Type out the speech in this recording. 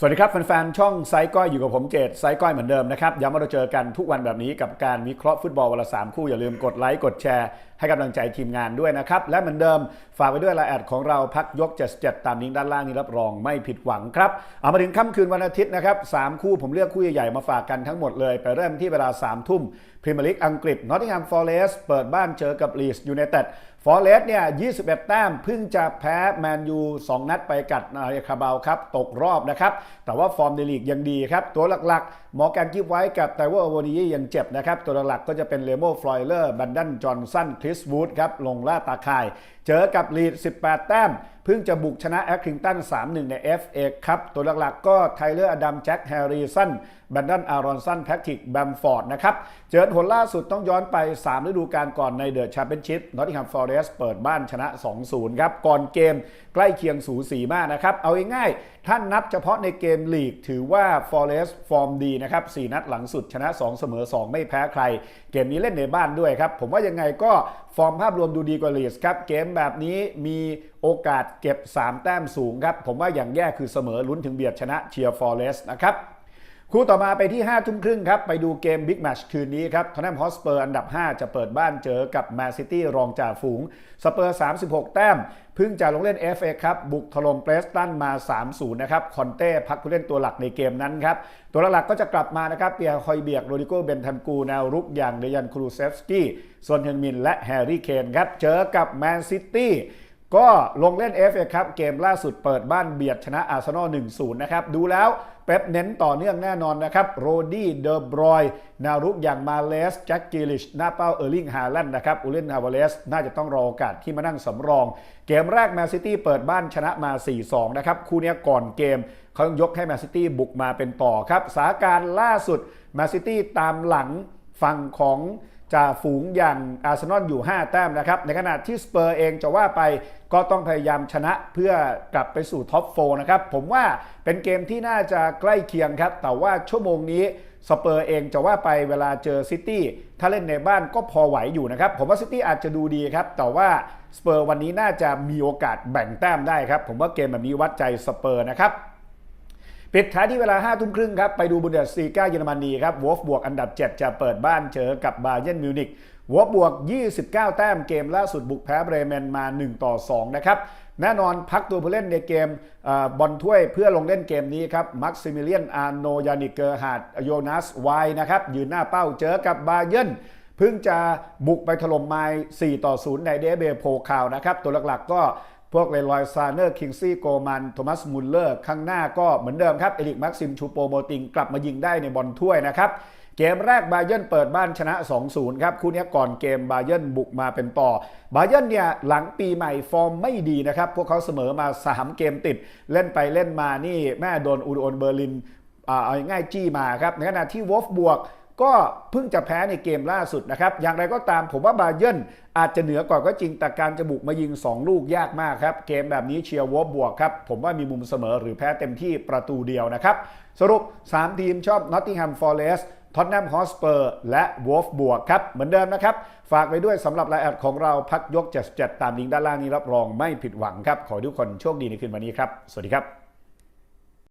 สวัสดีครับแฟนๆช่องไซก้อยอยู่กับผมเจตไซก้อยเหมือนเดิมนะครับย้ำว่าเราเจอกันทุกวันแบบนี้กับการวิเคราะห์ฟุตบอลวันละสามคู่อย่าลืมกดไลค์กดแชร์ให้กำลังใจทีมงานด้วยนะครับ และเหมือนเดิมฝากไว้ด้วยรายแอดของเราพักยก 77 ตามลิงก์ด้านล่างนี้รับรองไม่ผิดหวังครับ เอามาถึงค่ำคืนวันอาทิตย์นะครับสามคู่ผมเลือกคู่ใหญ่ๆมาฝากกันทั้งหมดเลย ไปเริ่มที่เวลา3ามทุ่ม รีเมียร์ลีกอังกฤษนอตติงแฮมฟอร์เรสต์เปิดบ้านเจอกับลีสยูไนเต็ดฟอร์เรสเนี่ย 21 แต้มเพิ่งจะแพ้แมนยู 2 นัดไปกัดนาเรคาบาวครับ ตกรอบนะครับ แต่ว่าฟอร์มในลีกยังดีครับ ตัวหลักๆ หมอแกนกิฟไว้กับไตเวอร์โวนียังเจ็บนะครับ ตัวหลักๆก็จะเป็นเลโมฟลอยเลอร์ บันดัน จอห์นสัน คริสวูดครับ ลงล่าตาข่าย เจอกับลีด 18 แต้ม เพิ่งจะบุกชนะแอคคิงตัน 3-1 ใน FA ครับตัวหลักๆก็ไทเลอร์อดัมแจ็คแฮร์ริสันแบนดันอารอนสันแพทริกแบมฟอร์ดนะครับ เจอผลล่าสุดต้องย้อนไป 3 ฤดูกาลก่อนในเดอะแชมเปี้ยนชิพนอตติงแฮมฟอร์เรสเปิดบ้านชนะ 2-0 ครับ ก่อนเกมใกล้เคียงสูสีมากนะครับ เอาง่ายๆท่านนับเฉพาะในเกมลีก ถือว่าฟอร์เรสฟอร์มดีนะครับ 4 นัดหลังสุดชนะ 2 เสมอ 2 ไม่แพ้ใคร เกมนี้เล่นในบ้านด้วยครับ ผมว่ายังไงก็ฟอร์มภาพรวมดูดีกว่าลีสครับเกมแบบนี้มีโอกาสเก็บ 3 แต้มสูงครับ ผมว่าอย่างแย่คือเสมอลุ้นถึงเบียดชนะเชียร์ฟอเรสต์นะครับ คู่ต่อมาไปที่5ทุ่มครึ่งครับ ไปดูเกมบิ๊กแมชคืนนี้ครับทอนแนมฮอสเปอร์อันดับ 5 จะเปิดบ้านเจอกับแมนซิตี้รองจ่าฝูง สเปอร์ 36 แต้ม เพิ่งจะลงเล่น FA ครับ บุกถล่มเปรสตันมา 3-0 นะครับ คอนเต้พักผู้เล่นตัวหลักในเกมนั้นครับ ตัวหลักก็จะกลับมานะครับ เปียคอยเบียก โรดิโกเบนทันกู แนวรุกอย่างเดยันครูเซฟสกี้ซอนเฮนมินและแฮร์รี่เคนครับ เจอกับแมนซิตี้ ก็ลงเล่น FA ครับเกมล่าสุดเปิดบ้านเบียดชนะอาร์เซนอล 1-0 นะครับ ดูแล้วเป๊ปเน้นต่อเนื่องแน่นอนนะครับ โรดี้เดอบรอยนารุกอย่างมาเลสแจ็คกิลิชหน้าเป้าเออร์ลิงฮาแลนด์นะครับอูเลนฮาวาเลส น่าจะต้องรอโอกาสที่มานั่งสำรอง เกมแรกแมนซิตี้เปิดบ้านชนะมา 4-2 นะครับ คู่นี้ก่อนเกมเขายกให้แมนซิตี้บุกมาเป็นต่อครับสถานการณ์ล่าสุดแมนซิตี้ตามหลังฝั่งของ จ่าฝูงอย่างอาร์เซนอลอยู่ 5 แต้มนะครับ ในขณะที่สเปอร์เองจะว่าไปก็ต้องพยายามชนะเพื่อกลับไปสู่ท็อปโฟนะครับ ผมว่าเป็นเกมที่น่าจะใกล้เคียงครับ แต่ว่าชั่วโมงนี้สเปอร์เองจะว่าไปเวลาเจอซิตี้ถ้าเล่นในบ้านก็พอไหวอยู่นะครับ ผมว่าซิตี้อาจจะดูดีครับ แต่ว่าสเปอร์วันนี้น่าจะมีโอกาสแบ่งแต้มได้ครับ ผมว่าเกมแบบนี้วัดใจสเปอร์นะครับ ปิดท้ายที่เวลา5ทุ่มครึ่งครับ ไปดูบุนเดสซีกาเยอรมนีครับวอฟบวกอันดับ 7 จะเปิดบ้านเจอกับบาเยร์นมิวนิกวอฟบวก 29 แต้มเกมล่าสุดบุกแพ้เบรเมนมา 1 ต่อ 2 นะครับแน่นอนพักตัวผู้เล่นในเกมบอลถ้วยเพื่อลงเล่นเกมนี้ครับมักซิมิเลียนอาโนยานิเกอร์ฮาดโยนัสไวนะครับยืนหน้าเป้าเจอกับบาเยร์นเพิ่งจะบุกไปถล่มไมล์4ต่อ 0 ในเดเบโพคาวนะครับตัวหลักๆก็ พวกเลรอยซาเนอร์คิงซี่โกมันโทมัสมุลเลอร์ข้างหน้าก็เหมือนเดิมครับ เอริกแม็กซิมชูโปโมติงกลับมายิงได้ในบอลถ้วยนะครับเกมแรกบาเยร์นเปิดบ้านชนะ 2-0 ครับ คู่นี้ก่อนเกมบาเยร์นบุกมาเป็นต่อบาเยร์นเนี่ยหลังปีใหม่ฟอร์มไม่ดีนะครับ พวกเขาเสมอมา 3 เกมติด เล่นไปเล่นมานี่แม่โดนอูดอนเบอร์ลินเอาง่ายจี้มาครับ ในขณะที่วอฟบวก ก็เพิ่งจะแพ้ในเกมล่าสุดนะครับ อย่างไรก็ตามผมว่าบาเยร์นอาจจะเหนือกว่าก็จริง แต่การจะบุกมายิง 2 ลูกยากมากครับ เกมแบบนี้เชียร์วอฟบวกครับ ผมว่ามีมุมเสมอหรือแพ้เต็มที่ประตูเดียวนะครับ สรุป 3 ทีมชอบนอตติงแฮมฟอร์เรสต์ท็อตแนมฮอสเปอร์และวอฟบวกครับ เหมือนเดิมนะครับ ฝากไปด้วยสำหรับรายแอดของเราพักยก 77 ตามลิงก์ด้านล่างนี้รับรองไม่ผิดหวังครับ ขอให้ทุกคนโชคดีในคืนวันนี้ครับ สวัสดีครับ